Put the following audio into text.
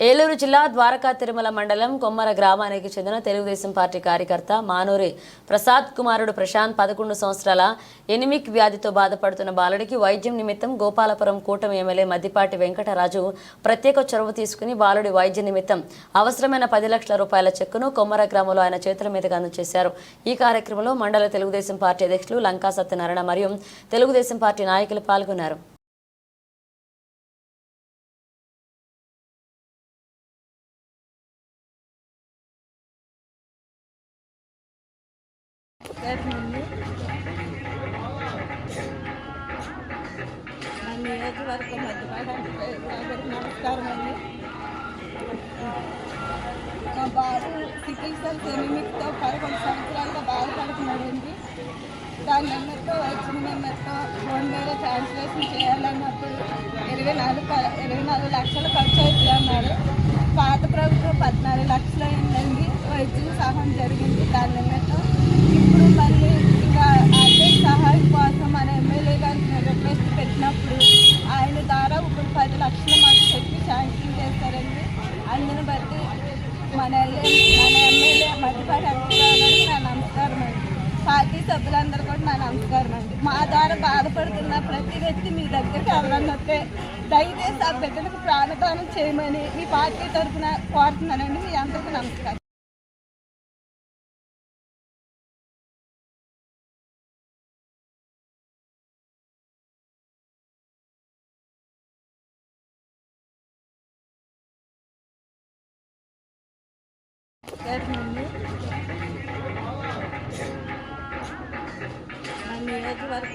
ఏలూరు జిల్లా ద్వారకా తిరుమల మండలం కొమ్మర గ్రామానికి చెందిన తెలుగుదేశం పార్టీ కార్యకర్త మానూరి ప్రసాద్ కుమారుడు ప్రశాంత్ పదకొండు సంవత్సరాల ఎనిమిక్ వ్యాధితో బాధపడుతున్న బాలుడికి వైద్యం నిమిత్తం గోపాలపురం కూటమి ఎమ్మెల్యే మద్దిపాటి వెంకటరాజు ప్రత్యేక చొరవ తీసుకుని బాలుడి వైద్య నిమిత్తం అవసరమైన పది లక్షల రూపాయల చెక్కును కొమ్మర గ్రామంలో ఆయన చేతుల మీదుగా అందజేశారు. ఈ కార్యక్రమంలో మండల తెలుగుదేశం పార్టీ అధ్యక్షులు లంకా సత్యనారాయణ మరియు తెలుగుదేశం పార్టీ నాయకులు పాల్గొన్నారు. చేరుతుంది మా నియోజకవర్గం మధ్యపాటి అందరికీ నమస్కారం అండి మా బాబు సికిల్ సెల్ ఎనిమిదితో పదకొండు సంవత్సరాలుగా బాధపడుతున్నాడండి. దాని నెంబర్తో వచ్చిన నెంబర్తో ఫోన్ మీద ట్రాన్స్లేషన్ చేయాలన్నప్పుడు ఇరవై నాలుగు ఇరవై నాలుగు లక్షలు ఖర్చు అవుతుంది అన్నారు పాత ప్రభుత్వం పద్నాలుగు లక్షలు అయిందండి. వైద్యం సహాయం జరిగింది దాని నిమిత్తం ఇప్పుడు మళ్ళీ ఇంకా ఆర్థిక సహాయం కోసం మన ఎమ్మెల్యే గారికి నేను రిక్వెస్ట్ పెట్టినప్పుడు ఆయన ద్వారా ఇప్పుడు పది లక్షలు మాకు చెప్పి శాంక్షన్ చేస్తారండి అందుని బట్టి మన మన ఎమ్మెల్యే మధ్యపాటి గారికి నా నమస్కారం అండి. పార్టీ సభ్యులందరూ కూడా నా నమస్కారం అండి. మా ద్వారా బాధపడుతున్న ప్రతి వ్యక్తి మీ దగ్గరికి ఎవరన్నా వస్తే దయచేసి ఆ బిడ్డలకు ప్రాణదానం చేయమని మీ పార్టీ తరఫున కోరుతున్నానండి. మీ అందరికీ నమస్కారం. ने वक्त